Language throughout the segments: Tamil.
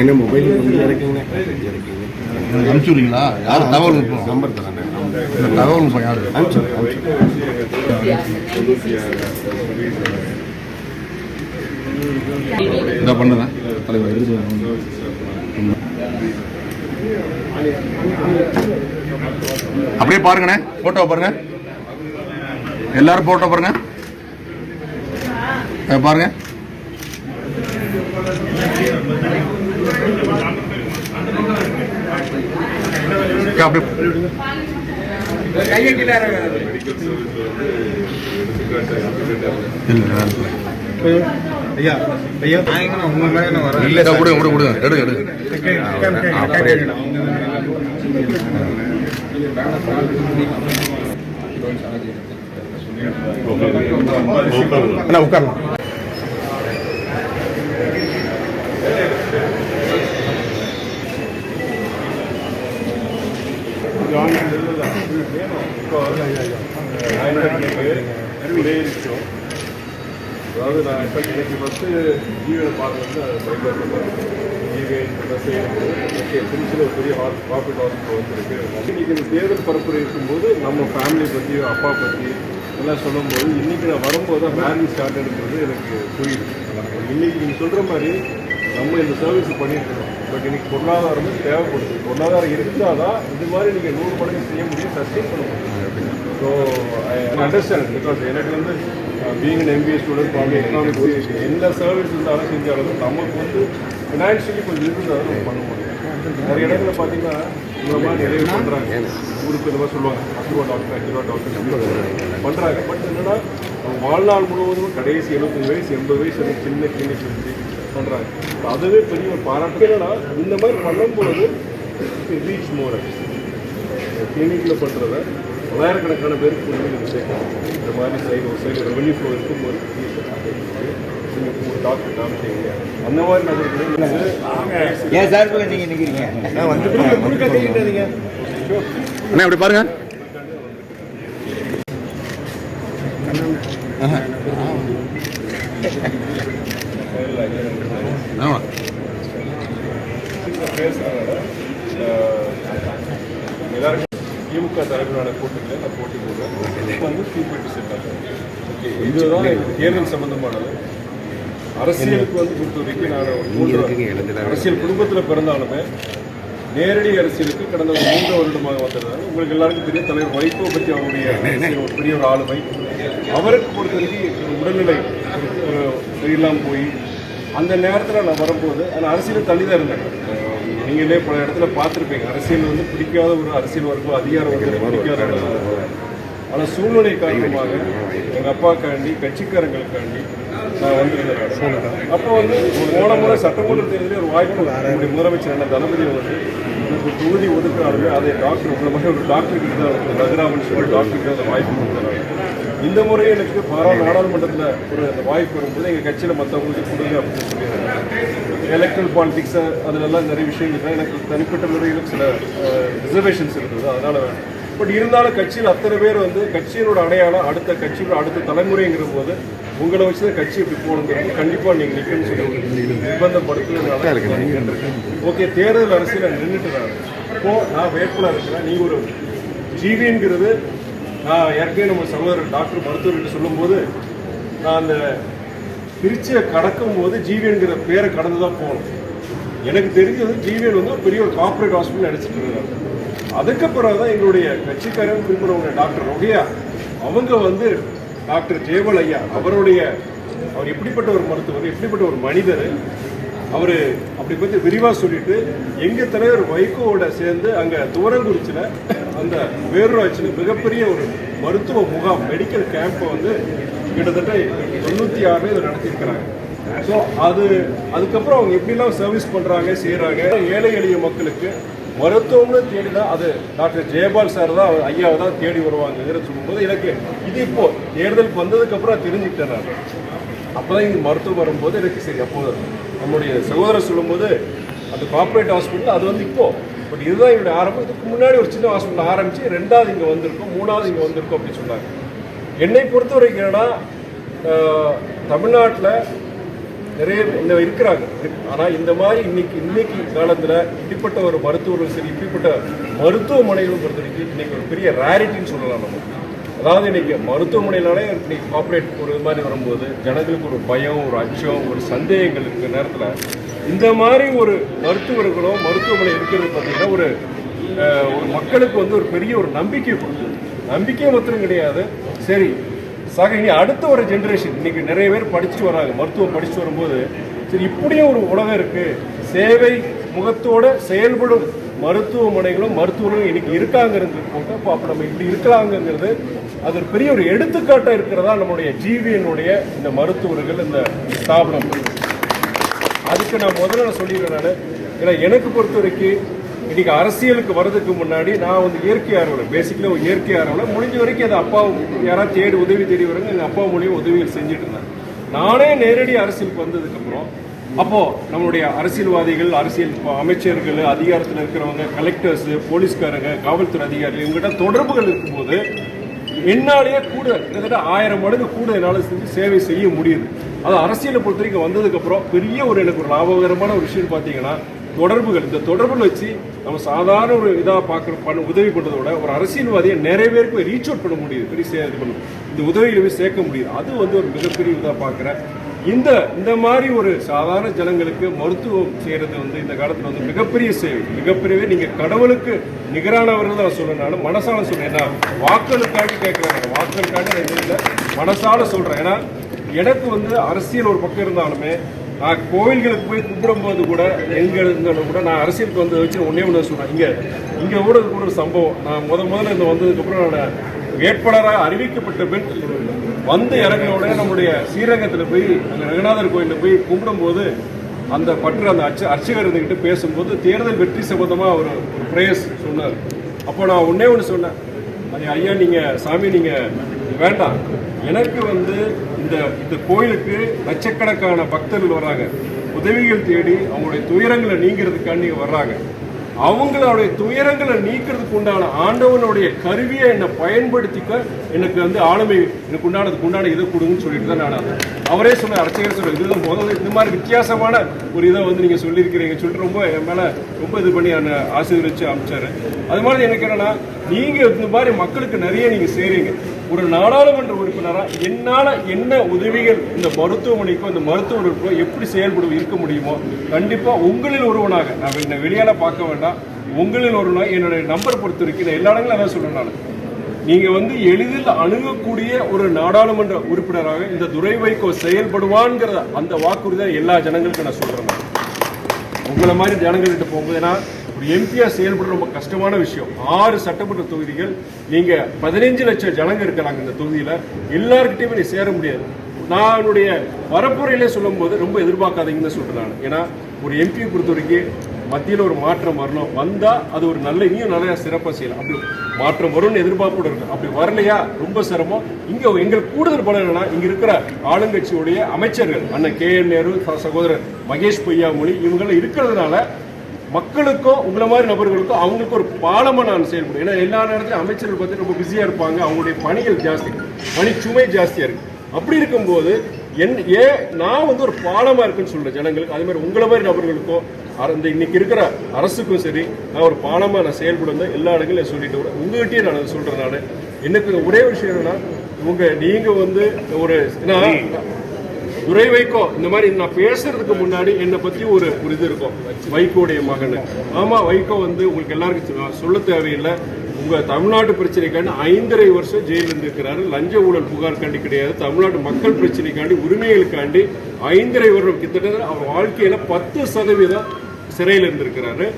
என்ன மொபைல் இறக்குங்க? அனுப்பிச்சு விடுறீங்களா யார் தகவல் நம்பர் தரேன். தகவல் யாரு? இந்த பண்ணுறேன். தலைவர் அப்படியே பாருங்கண்ணே போட்டோ பாருங்க. எல்லாரும் போட்டோ பாருங்க. பாருங்க. அப்படியே இல்ல, ஐயா ஐயா உங்க மேல வர இல்ல அக்கா, விடுங்க விடுங்க விடுங்க எடுங்க எடுங்க அண்ணா உட்காரலாம் அதாவது நான் இப்போ இன்னைக்கு ஃபஸ்ட்டு ஜிவியில் பார்க்கறது பைக்கில் ஜீவன் பஸ்ஸு ஓகே திருச்சியில் ஒரு பெரிய ஹாஸ் ப்ராஃபிட் ஹாஸ்பிட்டல் வந்துருக்கு இன்னைக்கு இந்த தேர்தல் பரப்புரை இருக்கும்போது நம்ம ஃபேமிலி பற்றி அப்பா பற்றி எல்லாம் சொல்லும்போது இன்றைக்கி நான் வரும்போது தான் மேரேஜ் ஸ்டார்டடுங்கிறது எனக்கு புரியுது இன்னைக்கு நீங்கள் சொல்கிற மாதிரி நம்ம இந்த சர்வீஸ் இருக்கோம் பட் இன்னைக்கு பொருளாதாரமும் தேவைப்படுது. பொருளாதாரம் இருந்தால் தான் இது மாதிரி நீங்கள் நூறு மடங்கு செய்ய முடியும். சஸ்டெயின் பண்ண முடியும் ஸோ ஐ அண்டர்ஸ்டாண்ட் பிகாஸ் எனக்கு வந்து being an MBA student from economics எந்த சர்வீஸ் இருந்தாலும் செஞ்சாலும் நமக்கு வந்து ஃபினான்ஷியலி கொஞ்சம் இருந்தால் நம்ம பண்ண முடியும். நிறைய இடத்துல பார்த்தீங்கன்னா இந்த மாதிரி நிறைய பண்ணுறாங்க ஊருக்கு இந்த மாதிரி சொல்லுவாங்க. அஞ்சு ரூபா டாக்டர் அஞ்சு ரூபா டாக்டர் பண்ணுறாங்க பட் என்னன்னா வாழ்நாள் முழுவதும் கடைசி எழுபத்தஞ்சு வயசு எண்பது வயசு அந்த சின்ன கிளினிக் வச்சு பண்ணுறாங்க அதுவே பெரிய ஒரு பாராட்டு. என்னன்னா இந்த மாதிரி பண்ணும்போது ரீச் மோர் கிளினிக்கில் பண்ணுறத பல்லாயிரக்கணக்கான பேருக்கு கொண்டு போய் நம்ம சேர்க்கணும் இந்த மாதிரி சைடு ஒரு சைடு ரெவன்யூ ஃப்ளோ இருக்கும்போது நீங்கள் ஒரு டாக்டர் காமிச்சீங்க அந்த மாதிரி நபர்கள் ஏன் சார் நீங்க நிக்கிறீங்க? நான் அண்ணா இப்படி பாருங்க. எல்லாருக்கும் திமுக தலைவரான கூட்டத்தில் நான் போட்டி போடுறேன் வந்து தீப்பெட்டி சென்றாங்க ஓகே இதுதான் தேர்தல் சம்பந்தமானது அரசியலுக்கு வந்து பொறுத்த வரைக்கும் நான் அரசியல் குடும்பத்தில் பிறந்தாலுமே நேரடி அரசியலுக்கு கடந்த ஒரு மூன்று வருடமாக வந்ததுனால உங்களுக்கு எல்லாருக்கும் தெரியும் தலைவர் வைகோ பற்றி அவருடைய ஒரு பெரிய ஒரு ஆளுமை. அவருக்கு பொறுத்த வரைக்கும் ஒரு உடல்நிலை சரியில்லாமல் போய் அந்த நேரத்தில் நான் வரும்போது அந்த அரசியல் தள்ளி தான் இருந்தேன் நீங்களே பல இடத்துல பார்த்துருப்பீங்க. அரசியல் வந்து பிடிக்காத ஒரு அரசியல் வர்க்கம் அதிகார வர்க்கம் பிடிக்காத ஆனால் சூழ்நிலை காரணமாக எங்கள் அப்பாக்காண்டி கட்சிக்காரங்களுக்காண்டி அப்போ வந்து போன முறை சட்டமன்ற தேர்தலில் ஒரு வாய்ப்பு என்னுடைய முதலமைச்சர் என்ன தளபதி வந்து எனக்கு தொகுதி ஒதுக்கினாலுமே அதை டாக்டர் உங்களை மாதிரி ஒரு டாக்டருக்கு தான் ரகுராமன் சொல்லி டாக்டருக்கு அந்த வாய்ப்பு கொடுக்குறாங்க இந்த முறை எனக்கு பாரா நாடாளுமன்றத்தில் ஒரு அந்த வாய்ப்பு வரும்போது எங்கள் கட்சியில் மற்றவங்களுக்கு கொடுங்க அப்படின்னு சொல்லியிருக்காங்க. எலக்ட்ரல் பாலிடிக்ஸ் அதிலெல்லாம் நிறைய விஷயங்கள் எனக்கு தனிப்பட்ட முறையில் சில ரிசர்வேஷன்ஸ் இருந்தது அதனால பட் இருந்தாலும் கட்சியில் அத்தனை பேர் வந்து கட்சியினோட அடையாளம் அடுத்த கட்சியோட அடுத்த தலைமுறைங்கிற போது உங்களை வச்சு தான் கட்சி இப்படி போகணுங்கிறது கண்டிப்பாக நீங்கள் நிற்கணும்னு சொல்லி நிர்பந்தப்படுத்துறதுனால ஓகே தேர்தல் அரசியல் நின்றுட்டு நான் இப்போ நான் வேட்பாளர் இருக்கிறேன். நீ ஒரு ஜீவிங்கிறது நான் ஏற்கனவே நம்ம சகோதரர் டாக்டர் மருத்துவர்கிட்ட சொல்லும்போது நான் அந்த திருச்சியை கடக்கும் போது ஜீவியன்கிற பேரை கடந்து தான் போகணும். எனக்கு தெரிஞ்சது ஜீவியன் வந்து ஒரு பெரிய ஒரு கார்ப்பரேட் ஹாஸ்பிட்டல் நடிச்சிட்டு இருக்காங்க அதுக்கு பிறகு தான் எங்களுடைய கட்சிக்காரன் குறிப்பிடவங்க டாக்டர் ரொகையா அவங்க வந்து டாக்டர் ஜெயவல் ஐயா அவருடைய அவர் எப்படிப்பட்ட ஒரு மருத்துவர் எப்படிப்பட்ட ஒரு மனிதர் அவர் அப்படி பற்றி விரிவாக சொல்லிட்டு எங்கள் தலைவர் வைகோவோட சேர்ந்து அங்கே துவரங்குறிச்சியில் அந்த வேரூராட்சியில் மிகப்பெரிய ஒரு மருத்துவ முகாம் மெடிக்கல் கேம்பை வந்து கிட்டத்தட்ட தொண்ணூற்றி ஆறு இதை நடத்தியிருக்கிறாங்க. ஸோ அது அதுக்கப்புறம் அவங்க எப்படிலாம் சர்வீஸ் பண்ணுறாங்க செய்கிறாங்க ஏழை எளிய மக்களுக்கு மருத்துவம்னு தேடி தான் அது டாக்டர் ஜெயபால் சார் தான் ஐயாவை தான் தேடி வருவாங்கங்கிறத சொல்லும்போது எனக்கு இது இப்போ தேர்தலுக்கு வந்ததுக்கப்புறம் தெரிஞ்சுக்கிட்டேன் நான். அப்போ தான் இங்கே மருத்துவம் வரும்போது எனக்கு சரி அப்போ நம்முடைய சகோதரர் சொல்லும்போது அந்த கார்பரேட் ஹாஸ்பிட்டல் அது வந்து இப்போ பட் இதுதான் என்னுடைய ஆரம்பம். இதுக்கு முன்னாடி ஒரு சின்ன ஹாஸ்பிட்டல் ஆரம்பித்து ரெண்டாவது இங்கே வந்திருக்கோம் மூணாவது இங்கே வந்திருக்கோம் அப்படின்னு சொன்னாங்க. என்னை பொறுத்த வரைக்கும் என்னன்னா தமிழ்நாட்டில் நிறைய இந்த இருக்கிறாங்க. ஆனால் இந்த மாதிரி இன்னைக்கு இன்னைக்கு காலத்தில் இப்படிப்பட்ட ஒரு மருத்துவர்கள் சரி இப்படிப்பட்ட மருத்துவமனைகளும் பொறுத்த வரைக்கும் இன்னைக்கு ஒரு பெரிய ரேரிட்டின்னு சொல்லலாம் நம்ம. அதாவது இன்னைக்கு மருத்துவமனையினாலே இன்னைக்கு ஆப்ரேட் ஒரு இது மாதிரி வரும்போது ஜனங்களுக்கு ஒரு பயம் ஒரு அச்சம் ஒரு சந்தேகங்கள் இருக்கிற நேரத்தில் இந்த மாதிரி ஒரு மருத்துவர்களோ மருத்துவமனை இருக்கிறது பார்த்தீங்கன்னா ஒரு ஒரு மக்களுக்கு வந்து ஒரு பெரிய ஒரு நம்பிக்கை கொடுக்குது. நம்பிக்கை மாத்திரம் கிடையாது. சரி சக இனி அடுத்த ஒரு ஜென்ரேஷன் இன்னைக்கு நிறைய பேர் படிச்சுட்டு வராங்க. மருத்துவம் படிச்சுட்டு வரும்போது சரி இப்படியும் ஒரு உலகம் இருக்கு. சேவை முகத்தோட செயல்படும் மருத்துவமனைகளும் மருத்துவர்களும் இன்னைக்கு இருக்காங்கிறது போட்டு அப்போ அப்போ நம்ம இப்படி இருக்கலாங்கிறது அது ஒரு பெரிய ஒரு எடுத்துக்காட்டாக இருக்கிறதா நம்மளுடைய ஜீவியனுடைய இந்த மருத்துவர்கள் இந்த ஸ்தாபனம். அதுக்கு நான் முதல்ல நான் சொல்லிடுறேன் நான். ஏன்னா எனக்கு பொறுத்த வரைக்கும் இன்னைக்கு அரசியலுக்கு வர்றதுக்கு முன்னாடி நான் வந்து இயற்கை ஆர்வலர். பேசிக்கலாக ஒரு இயற்கை ஆர்வலர். முடிஞ்ச வரைக்கும் அது அப்பா யாராவது தேடி உதவி தேடி வராங்க. எங்கள் அப்பா மூலியம் உதவிகள் செஞ்சுட்டு இருந்தேன் நானே நேரடி அரசியலுக்கு வந்ததுக்கப்புறம் அப்போது நம்மளுடைய அரசியல்வாதிகள் அரசியல் அமைச்சர்கள் அதிகாரத்தில் இருக்கிறவங்க கலெக்டர்ஸு போலீஸ்காரங்க காவல்துறை அதிகாரிகள் இவங்ககிட்ட தொடர்புகள் இருக்கும்போது என்னாலேயே கூட கிட்டத்தட்ட ஆயிரம் மடங்கு கூட என்னால் செஞ்சு சேவை செய்ய முடியுது. அது அரசியலை பொறுத்த வரைக்கும் வந்ததுக்கப்புறம் பெரிய ஒரு எனக்கு ஒரு லாபகரமான ஒரு விஷயம் பார்த்தீங்கன்னா தொடர்புகள். இந்த தொடர்புகள் வச்சு நம்ம சாதாரண ஒரு இதாக பார்க்குற பண்ண உதவி பண்ணுறத விட ஒரு அரசியல்வாதியை நிறைய பேருக்கு போய் ரீச் அவுட் பண்ண முடியுது. பெரிய சே- இது பண்ணும். இந்த உதவிகளை போய் சேர்க்க முடியுது. அது வந்து ஒரு மிகப்பெரிய இதாக பார்க்குறேன் இந்த இந்த மாதிரி ஒரு சாதாரண ஜனங்களுக்கு மருத்துவம் செய்கிறது வந்து இந்த காலத்தில் வந்து மிகப்பெரிய சேவை. மிகப்பெரியவே நீங்கள் கடவுளுக்கு நிகரானவர்கள் தான் சொல்லணும் மனசால சொல்கிறேன் ஏன்னா வாக்களுக்காண்டி கேட்குறாங்க. வாக்களுக்காண்டி நான் இல்லை. மனசால சொல்கிறேன் ஏன்னா எனக்கு வந்து அரசியல் ஒரு பக்கம் இருந்தாலுமே நான் கோவில்களுக்கு போய் கும்பிடும்போது கூட எங்கே இருந்தாலும் கூட நான் அரசியலுக்கு வந்து வச்சு ஒன்றே ஒன்று சொன்னேன் இங்கே இங்கே கூட கூட ஒரு சம்பவம். நான் முத முதல்ல இந்த வந்ததுக்கப்புறம் நான் வேட்பாளராக அறிவிக்கப்பட்ட பின் வந்து இறங்கினோட உடனே நம்முடைய ஸ்ரீரங்கத்தில் போய் அந்த ரங்கநாதர் கோயிலில் போய் கும்பிடும்போது அந்த பற்று அந்த அர்ச்ச அர்ச்சகர் இருந்துக்கிட்டு பேசும்போது தேர்தல் வெற்றி சம்பந்தமாக அவர் ப்ரேயர்ஸ் சொன்னார். அப்போ நான் ஒன்னே ஒன்று சொன்னேன். ஐயா நீங்கள் சாமி நீங்கள் வேண்டாம். எனக்கு வந்து இந்த இந்த கோயிலுக்கு லட்சக்கணக்கான பக்தர்கள் வர்றாங்க உதவிகள் தேடி அவங்களுடைய துயரங்களை நீங்கிறதுக்காண்டி வர்றாங்க. அவங்களுடைய துயரங்களை நீக்கிறதுக்கு உண்டான ஆண்டவனுடைய கருவியை என்னை பயன்படுத்திக்க எனக்கு வந்து ஆளுமை எனக்கு உண்டானதுக்கு உண்டான இதை கொடுங்கன்னு சொல்லிட்டு தான் நான் அவரே சொன்ன அர்ச்சகர் சொல்ல இதுதான் முதல்ல இந்த மாதிரி வித்தியாசமான ஒரு இதை வந்து நீங்கள் சொல்லியிருக்கிறீங்கன்னு சொல்லிட்டு ரொம்ப என் மேலே ரொம்ப இது பண்ணி என்னை ஆசீர்வதிச்சு அமைச்சாரு அது மாதிரி எனக்கு என்னன்னா நீங்கள் இந்த மாதிரி மக்களுக்கு நிறைய நீங்கள் செய்கிறீங்க ஒரு நாடாளுமன்ற உறுப்பினராக என்னால் என்ன உதவிகள் இந்த மருத்துவமனைக்கோ இந்த மருத்துவர்களுக்கோ எப்படி செயல்படும் இருக்க முடியுமோ கண்டிப்பாக உங்களில் ஒருவனாக. நான் என்னை வெளியான பார்க்க வேண்டாம். உங்களில் ஒருவனாக என்னுடைய நம்பர் பொறுத்த வரைக்கும் நான் எல்லா இடங்களும் அதான் சொல்கிறேன் நான். வந்து எளிதில் அணுகக்கூடிய ஒரு நாடாளுமன்ற உறுப்பினராக இந்த துரை வைகோ செயல்படுவான்ங்கிற அந்த வாக்குறுதியை எல்லா ஜனங்களுக்கும் நான் சொல்கிறேன் உங்களை மாதிரி ஜனங்கள்கிட்ட போகும்போது ஏன்னா ஒரு எம்பியா செயல்படுற ரொம்ப கஷ்டமான விஷயம். ஆறு சட்டமன்ற தொகுதிகள் நீங்க பதினைஞ்சு லட்சம் ஜனங்க இருக்கிறாங்க இந்த தொகுதியில. எல்லாருக்கிட்டையுமே நீ சேர முடியாது. நான் என்னுடைய சொல்லும் சொல்லும்போது ரொம்ப எதிர்பார்க்காதீங்கன்னு சொல்றேன் நான். ஏன்னா ஒரு எம்பியை பொறுத்த வரைக்கும் மத்தியில் ஒரு மாற்றம் வரணும். வந்தால் அது ஒரு நல்ல இன்னும் நிறையா சிறப்பாக செய்யலாம். அப்படி மாற்றம் வரும்னு எதிர்பார்ப்போட இருக்கு. அப்படி வரலையா? ரொம்ப சிரமம். இங்கே எங்களுக்கு கூடுதல் பலம் என்னன்னா இங்கே இருக்கிற ஆளுங்கட்சியுடைய அமைச்சர்கள் அண்ணன் கே என் நேரு சகோதரர் மகேஷ் பொய்யாமொழி இவங்கெல்லாம் இருக்கிறதுனால மக்களுக்கும் உங்களை மாதிரி நபர்களுக்கும் அவங்களுக்கு ஒரு பாலமாக நான் செயல்படும் ஏன்னா எல்லா நேரத்திலும் அமைச்சர்கள் பார்த்து ரொம்ப பிஸியாக இருப்பாங்க. அவங்களுடைய பணிகள் ஜாஸ்தி. பணி சுமை ஜாஸ்தியாக இருக்கு. அப்படி இருக்கும்போது என் ஏன் நான் வந்து ஒரு பாலமாக இருக்குன்னு சொல்கிறேன் ஜனங்களுக்கு. அதே மாதிரி உங்களை மாதிரி நபர்களுக்கும் அந்த இன்னைக்கு இருக்கிற அரசுக்கும் சரி நான் ஒரு பாலமாக நான் செயல்படும் எல்லா இடங்களையும் சொல்லிட்டு வரேன். உங்ககிட்டயே நான் அதை நான். எனக்கு ஒரே விஷயம் என்னன்னா உங்க நீங்க வந்து ஒரு ஏன்னா துரை வைகோ இந்த மாதிரி நான் பேசுறதுக்கு முன்னாடி என்னை பத்தி ஒரு ஒரு இது இருக்கும். வைகோடைய மகன். ஆமா வைகோ வந்து உங்களுக்கு எல்லாருக்கும் சொல்ல தேவையில்லை. உங்க தமிழ்நாட்டு பிரச்சனைக்காண்டி ஐந்தரை வருஷம் ஜெயிலில் இருந்திருக்கிறாரு லஞ்ச ஊழல் புகார் காண்டி கிடையாது. தமிழ்நாட்டு மக்கள் பிரச்சனைக்காண்டி உரிமைகளுக்காண்டி ஐந்தரை வருடம் கிட்டத்தட்ட அவர் வாழ்க்கையில பத்து சதவீதம் சிறையில் இருந்திருக்கிறாரு.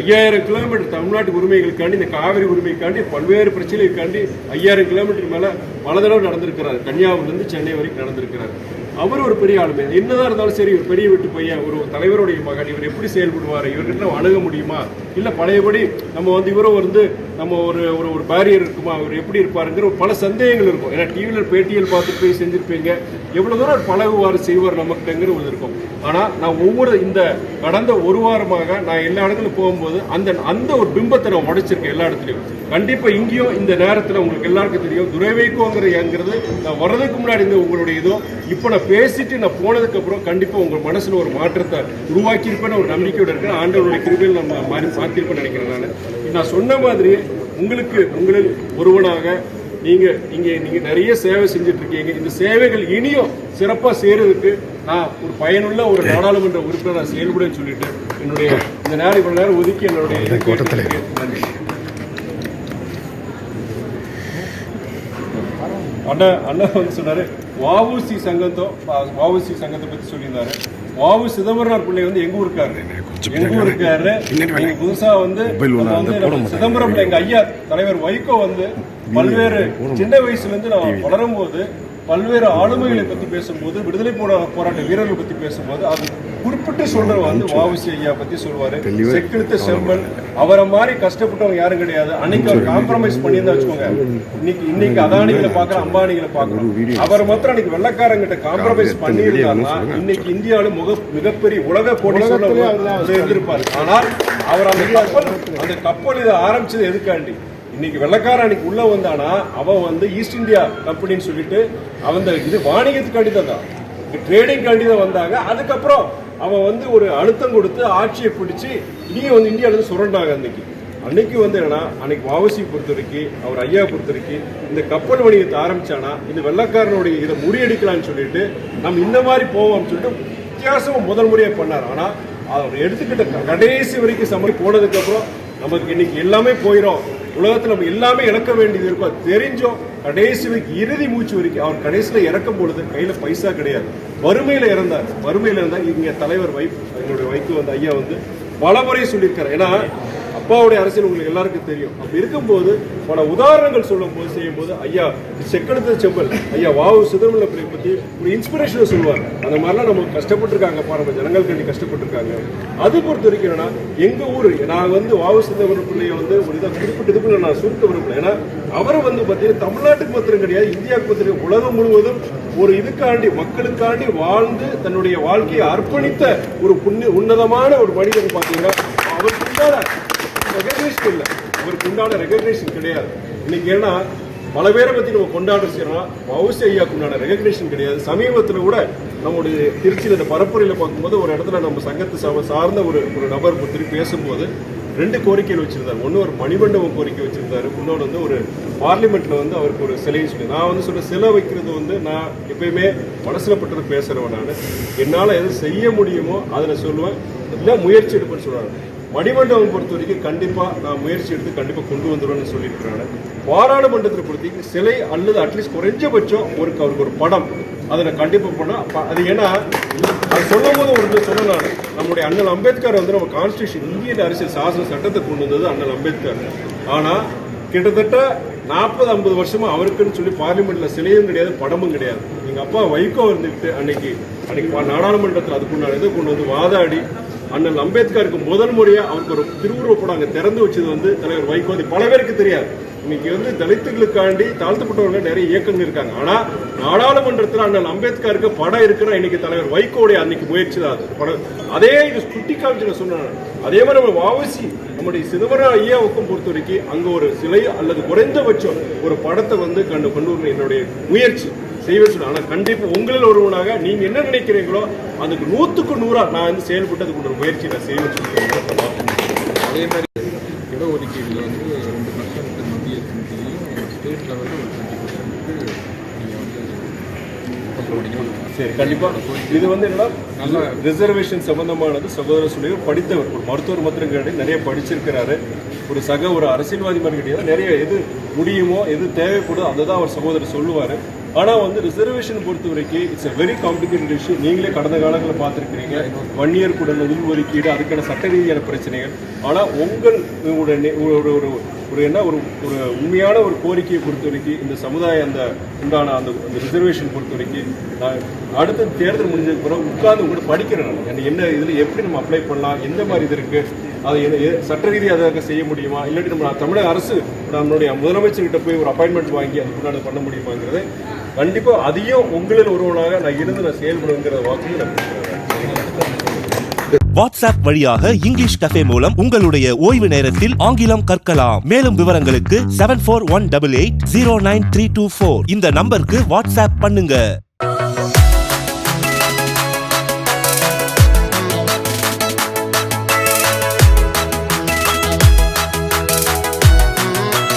ஐயாயிரம் கிலோமீட்டர் தமிழ்நாட்டு உரிமைகளுக்காண்டி இந்த காவிரி உரிமைக்காண்டி பல்வேறு பிரச்சனைகளுக்காண்டி ஐயாயிரம் கிலோமீட்டர் மேலே பல தடவை நடந்திருக்கிறார். கன்னியாகுமரிலேருந்து சென்னை வரைக்கும் நடந்திருக்கிறார். அவர் ஒரு பெரிய ஆளுமை. என்னதான் இருந்தாலும் சரி ஒரு பெரிய வீட்டு பையன் ஒரு தலைவருடைய மகன் இவர் எப்படி செயல்படுவார் இவர்கிட்ட அணுக முடியுமா? இல்லை பழையபடி நம்ம வந்து இவரும் வந்து நம்ம ஒரு ஒரு ஒரு பேரியர் இருக்குமா? அவர் எப்படி இருப்பாருங்கிற ஒரு பல சந்தேகங்கள் இருக்கும். ஏன்னா டிவியில் பேட்டியல் பார்த்து போய் செஞ்சிருப்பீங்க. எவ்வளோ தூரம் பழகுவார் செய்வார் நமக்குங்கிற ஒரு இருக்கும். ஆனால் நான் ஒவ்வொரு இந்த கடந்த ஒரு வாரமாக நான் எல்லா இடத்துலையும் போகும்போது அந்த அந்த ஒரு பிம்பத்தை நான் உடைச்சிருக்கேன் எல்லா இடத்துலையும். கண்டிப்பா இங்கேயும் இந்த நேரத்தில் உங்களுக்கு எல்லாருக்கும் தெரியும். துரைவைக்கோங்கிறது நான் வர்றதுக்கு முன்னாடி இந்த உங்களுடைய இதோ இப்போ நான் பேசிட்டு நான் போனதுக்கு அப்புறம் கண்டிப்பா உங்க மனசுல ஒரு மாற்றத்தை உருவாக்கியிருப்பேன்னு ஒரு நம்பிக்கையோட இருக்கேன். ஆண்டவருடைய கிருபையில் நம்ம மாறி பார்த்திருப்பேன்னு நினைக்கிறேன் நான். நான் சொன்ன மாதிரி உங்களுக்கு உங்களில் ஒருவனாக நீங்க இங்க நீங்க நிறைய சேவை செஞ்சுட்டு இருக்கீங்க இந்த சேவைகள் இனியும் சிறப்பா செய்யறதுக்கு நான் ஒரு பயனுள்ள ஒரு நாடாளுமன்ற உறுப்பினர் நான் செயல்படுன்னு சொல்லிட்டு என்னுடைய இந்த நேரம் இவ்வளவு நேரம் ஒதுக்கி என்னுடைய இதை கேட்டதுக்கு நன்றி. அண்ணா அண்ணா வந்து சொன்னாரு வஉசி சங்கத்தோ வஉசி சங்கத்தை பத்தி சொல்லியிருந்தாரு. வாவு சிதம்பரனார் பிள்ளை வந்து எங்க ஊருக்காரு? எங்க ஊருக்காரு? புதுசா வந்து நம்ம சிதம்பரம்ல எங்க ஐயா தலைவர் வைகோ வந்து பல்வேறு சின்ன வயசுல இருந்து நான் வளரும் போது பல்வேறு ஆளுமைகளை பத்தி பேசும்போது விடுதலை போரா போராட்ட வீரர்கள் பத்தி பேசும்போது அது குறிப்பிட்டு சொல்ற வந்து வாவுசி ஐயா பத்தி சொல்லுவாரு செக்கெடுத்த செம்மன் அவரை மாதிரி கஷ்டப்பட்டவங்க யாரும் கிடையாது. அன்னைக்கு அவர் காம்ப்ரமைஸ் பண்ணியிருந்தா வச்சுக்கோங்க. இன்னைக்கு இன்னைக்கு அதானிகளை பாக்குறோம் அம்பானிகளை பாக்குறோம் அவர் மாத்திரம் அன்னைக்கு வெள்ளக்காரங்கிட்ட காம்ப்ரமைஸ் பண்ணியிருந்தாருன்னா இன்னைக்கு இந்தியாவில முக மிகப்பெரிய உலக கோடி இருந்திருப்பாரு ஆனால் அவர் அந்த கப்பல் அந்த கப்பல் இதை ஆரம்பிச்சது எதுக்காண்டி? இன்னைக்கு வெள்ளக்காரன் அன்னைக்கு உள்ள வந்தானா அவன் வந்து ஈஸ்ட் இந்தியா கம்பெனின்னு சொல்லிட்டு அவன் இது வாணிகத்துக்காண்டி தான். தான் ட்ரேடிங் காண்டி தான் வந்தாங்க. அதுக்கப்புறம் அவன் வந்து ஒரு அழுத்தம் கொடுத்து ஆட்சியை பிடிச்சி இங்கே வந்து இந்தியாவிலேருந்து சுரண்டாங்க அன்னைக்கு. அன்னைக்கு வந்து என்னன்னா அன்னைக்கு வாவசி பொறுத்த வரைக்கும் அவர் ஐயா பொறுத்த வரைக்கும் இந்த கப்பல் வணிகத்தை ஆரம்பிச்சானா இந்த வெள்ளக்காரனுடைய இதை முறியடிக்கலாம்னு சொல்லிட்டு நம்ம இந்த மாதிரி போவோம்னு சொல்லிட்டு வித்தியாசமாக முதல் முறையாக பண்ணார். ஆனால் அவர் எடுத்துக்கிட்ட கடைசி வரைக்கும் சமரி போனதுக்கப்புறம் நமக்கு இன்னைக்கு எல்லாமே போயிடும் உலகத்தில் நம்ம எல்லாமே இழக்க வேண்டியது இருக்கும். அது தெரிஞ்சோம் கடைசி வரைக்கும் இறுதி மூச்சு வரைக்கும் அவர் கடைசியில் இறக்கும் பொழுது கையில பைசா கிடையாது. வறுமையில இறந்தார். வறுமையில இருந்தால் இங்கே தலைவர் வை எங்களுடைய வைக்கு வந்து ஐயா வந்து பல முறை சொல்லியிருக்காரு. ஏன்னா அப்பாவுடைய அரசியல் உங்களுக்கு எல்லாருக்கும் தெரியும். அப்படி இருக்கும்போது பல உதாரணங்கள் சொல்லும் போது செய்யும் போது ஐயா செக்கெடுத்த செம்பல் ஐயா வாவு சிதம்பரம் பிள்ளை பத்தி ஒரு இன்ஸ்பிரேஷனை சொல்லுவார். அந்த மாதிரிலாம் நம்ம கஷ்டப்பட்டிருக்காங்க. பாருங்க ஜனங்கள் கண்டி கஷ்டப்பட்டிருக்காங்க. அது பொறுத்த வரைக்கும் என்னன்னா எங்க ஊர் நான் வந்து வாவு சிதம்பரம் பிள்ளையை வந்து ஒரு இதாக குறிப்பிட்டதுக்குள்ள நான் சுருக்க விரும்பல. ஏன்னா அவர் வந்து பார்த்தீங்கன்னா தமிழ்நாட்டுக்கு மாத்திரம் கிடையாது இந்தியாவுக்கு மாத்திரம் உலகம் முழுவதும் ஒரு இதுக்காண்டி மக்களுக்காண்டி வாழ்ந்து தன்னுடைய வாழ்க்கையை அர்ப்பணித்த ஒரு புண்ணி உன்னதமான ஒரு மனிதன் பார்த்தீங்கன்னா அவருக்கு ரெகக்னேஷன் இல்லை. அவருக்கு உண்டான ரெகக்னேஷன் கிடையாது. இன்னைக்கு ஏன்னா பல பேரை பத்தி நம்ம கொண்டாட செய்யறோம் வவுசி ஐயாக்கு உண்டான ரெகக்னேஷன் கிடையாது. சமீபத்தில் கூட நம்முடைய திருச்சியில் இந்த பரப்புரையில் பார்க்கும்போது ஒரு இடத்துல நம்ம சங்கத்து சம சார்ந்த ஒரு ஒரு நபர் பற்றி பேசும்போது ரெண்டு கோரிக்கைகள் வச்சிருந்தார். ஒன்று ஒரு மணிமண்டபம் கோரிக்கை வச்சிருந்தாரு. இன்னொன்று வந்து ஒரு பார்லிமெண்ட்ல வந்து அவருக்கு ஒரு சிலையை சொல்லி. நான் வந்து சொன்ன சிலை வைக்கிறது வந்து நான் எப்பயுமே மனசில் பட்டது பேசுகிறவன் நான். என்னால் எது செய்ய முடியுமோ அதில் சொல்லுவேன். இல்லை முயற்சி எடுப்பேன்னு சொல்றாங்க மணிமண்டபம் பொறுத்த வரைக்கும் கண்டிப்பாக நான் முயற்சி எடுத்து கண்டிப்பாக கொண்டு வந்துடுவேன்னு சொல்லியிருக்கிறாங்க. பாராளுமன்றத்தை பொறுத்த வரைக்கும் சிலை அல்லது அட்லீஸ்ட் குறைஞ்சபட்சம் ஒரு அவருக்கு ஒரு படம் அதை நான் கண்டிப்பாக பண்ண அது ஏன்னா அது சொல்லும் போது ஒரு சொன்னாங்க நம்முடைய அண்ணல் அம்பேத்கர் வந்து நம்ம கான்ஸ்டியூஷன் இந்திய அரசியல் சாசன சட்டத்தை கொண்டு வந்தது அண்ணல் அம்பேத்கர். ஆனால் கிட்டத்தட்ட நாற்பது ஐம்பது வருஷமா அவருக்குன்னு சொல்லி பார்லிமெண்ட்ல சிலையும் கிடையாது படமும் கிடையாது. எங்க அப்பா வைகோ இருந்துட்டு அன்னைக்கு அன்னைக்கு நாடாளுமன்றத்தில் அதுக்குண்டான இதை கொண்டு வந்து வாதாடி அண்ணன் அம்பேத்கருக்கு முதல் முறையாக அவருக்கு ஒரு திருவுருவப்படம் அங்கே திறந்து வச்சது வந்து தலைவர் வைகோ. அது பல பேருக்கு தெரியாது. இன்னைக்கு வந்து தலித்துகளுக்காண்டி தாழ்த்தப்பட்டவங்க நிறைய இயக்கங்கள் இருக்காங்க. ஆனால் நாடாளுமன்றத்தில் அண்ணன் அம்பேத்கருக்கு படம் இருக்குன்னா இன்னைக்கு தலைவர் வைகோடைய அன்னைக்கு முயற்சி தான் அது. படம் அதே இது சுட்டி காமிச்சு நான் அதே மாதிரி நம்ம வாவசி நம்முடைய சிதம்பரம் ஐயாவுக்கும் பொறுத்த வரைக்கும் அங்கே ஒரு சிலை அல்லது குறைந்தபட்சம் ஒரு படத்தை வந்து கண்டு கொண்டு என்னுடைய முயற்சி. செய்வேன் சொன்னேன் ஆனால் கண்டிப்பாக உங்களில் ஒருவனாக நீங்க என்ன நினைக்கிறீங்களோ அதுக்கு நூற்றுக்கு நூறா நான் வந்து செயல்பட்டு ஒரு முயற்சி நான் செய்வேன் சொல்லி அதே மாதிரி இடஒதுக்கீடுல வந்து ரெண்டு பர்சன்ட் மத்திய ஸ்டேட் லெவலில் ஒரு டுவெண்ட்டி பர்சன்ட்டுக்கு நீங்கள் வந்து சரி கண்டிப்பா. இது வந்து என்னன்னா நல்ல ரிசர்வேஷன் சம்பந்தமானது சகோதர சுழியர் படித்தவர். ஒரு மருத்துவர் மாத்திரம் கிடையாது நிறைய படிச்சிருக்கிறாரு. ஒரு சக ஒரு அரசியல்வாதி மாதிரி கிடையாது நிறைய எது முடியுமோ எது தேவைப்படுதோ அதை தான் அவர் சகோதரர் சொல்லுவார். ஆனால் வந்து ரிசர்வேஷன் பொறுத்த வரைக்கும் it's a very complicated issue நீங்களே கடந்த காலங்களில் பார்த்துருக்கிறீங்க. ஒன் இயர் கூட உள் ஒதுக்கீடு அதுக்கான சட்ட ரீதியான பிரச்சனைகள். ஆனால் உங்கள் ஒரு ஒரு ஒரு என்ன ஒரு ஒரு உண்மையான ஒரு கோரிக்கையை பொறுத்த வரைக்கும் இந்த சமுதாயம் அந்த உண்டான அந்த அந்த ரிசர்வேஷன் பொறுத்த வரைக்கும் நான் அடுத்த தேர்தல் முடிஞ்சதுக்கு பிறகு உட்கார்ந்து கூட படிக்கிறேன் நான். எனக்கு என்ன இதில் எப்படி நம்ம அப்ளை பண்ணலாம்? எந்த மாதிரி இது இருக்குது அதை என்ன- சட்ட ரீதியாக அதை செய்ய முடியுமா? இல்லாட்டி நம்ம தமிழக அரசு நம்மளுடைய முதலமைச்சர்கிட்ட போய் ஒரு அப்பாயின்மெண்ட் வாங்கி அதுக்கு முன்னாடி பண்ண முடியுமாங்கிறது கண்டிப்பாக அதையும் உங்களில் ஒருவனாக நான் இருந்து நான் செயல்படுங்கிற வாக்கு நான் வாட்ஸ்அப் வழியாக இங்கிலீஷ் கஃபே மூலம் உங்களுடைய ஓய்வு நேரத்தில் ஆங்கிலம் கற்கலாம். மேலும் விவரங்களுக்கு seven four one double eight zero nine three two four இந்த நம்பருக்கு வாட்ஸ்அப் பண்ணுங்க.